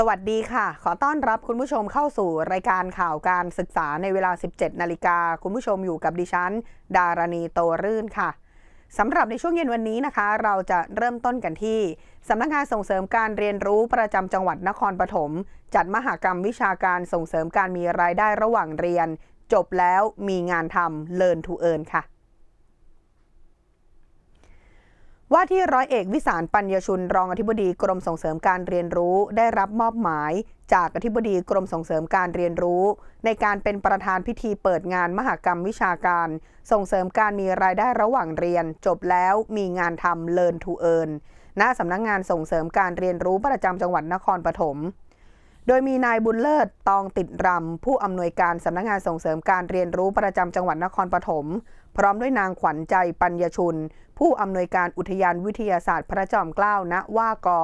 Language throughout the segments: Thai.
สวัสดีค่ะ ขอต้อนรับคุณผู้ชมเข้าสู่รายการข่าวการศึกษาในเวลา 17 นาฬิกา คุณผู้ชมอยู่กับดิฉัน ดารณีโตรื่นค่ะสำหรับในช่วงเย็นวันนี้นะคะ เราจะเริ่มต้นกันที่สำนักงานส่งเสริมการเรียนรู้ประจำจังหวัดนครปฐมจัดมหกรรมวิชาการส่งเสริมการมีรายได้ระหว่างเรียน จบแล้วมีงานทำ Learn to Earn ค่ะ ว่าที่ร้อยเอกวิสารปัญญชุนรองอธิบดีกรมส่งเสริมการเรียนรู้ได้รับมอบหมาย จากอธิบดีกรมส่งเสริมการเรียนรู้ ในการเป็นประธานพิธีเปิดงานมหกรรมวิชาการ ส่งเสริมการมีรายได้ระหว่างเรียน จบแล้วมีงานทำ Learn to Earn ณสำนักงงานส่งเสริมการเรียนรู้ประจำจังหวัดนครปฐม โดยมีนายบุญเลิศตองติดรำ ผู้อำนวยการสำนักงานส่งเสริมการเรียนรู้ประจำจังหวัดนครปฐมพร้อมด้วยนางขวัญใจปัญญชุน ผู้อำนวยการอุทยานวิทยาศาสตร์ พระจอมเกล้าณว่ากอ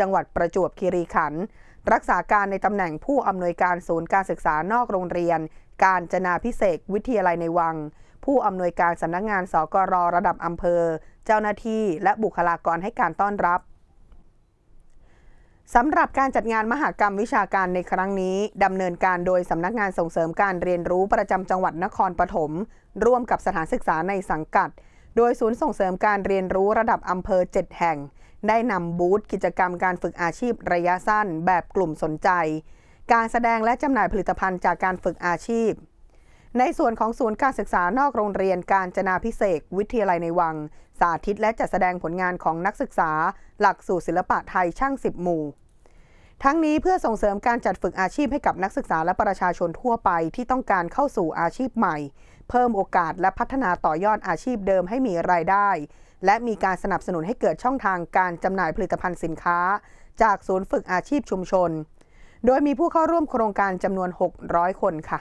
จังหวัดประจวบคีรีขันธ์รักษาการในตำแหน่งผู้อำนวยการศูนย์การศึกษานอกโรงเรียน การจนาพิเศษวิทยาลัยในวัง ผู้อำนวยการสำนักงานสกรระดับอำเภอ เจ้าหน้าที่และบุคลากรให้การต้อนรับ สำหรับการจัดงานมหกรรมวิชาการในครั้งนี้ดำเนินการโดยสำนักงานส่งเสริมการเรียนรู้ประจำจังหวัดนครปฐมร่วมกับสถานศึกษาในสังกัด โดยศูนย์ส่งเสริมการเรียนรู้ระดับอำเภอ 7 แห่ง ได้นำบูธกิจกรรมการฝึกอาชีพระยะสั้น แบบกลุ่มสนใจ การแสดงและจำหน่ายผลิตภัณฑ์จากการฝึกอาชีพ ในส่วนของศูนย์การศึกษานอกโรงเรียนการจนาพิเศษวิทยาลัยในวัง สาธิตและจัดแสดงผลงานของนักศึกษา หลักสูตรศิลปะไทยช่างสิบหมู่ ทั้งนี้เพื่อส่งเสริมการจัดฝึกอาชีพให้กับนักศึกษาและประชาชนทั่วไปที่ต้องการเข้าสู่อาชีพใหม่ เพิ่มโอกาสและพัฒนาต่อยอดอาชีพเดิมให้มีรายได้ และมีการสนับสนุนให้เกิดช่องทางการจำหน่ายผลิตภัณฑ์สินค้า จากศูนย์ฝึกอาชีพชุมชน โดยมีผู้เข้าร่วมโครงการจำนวน 600 คนค่ะ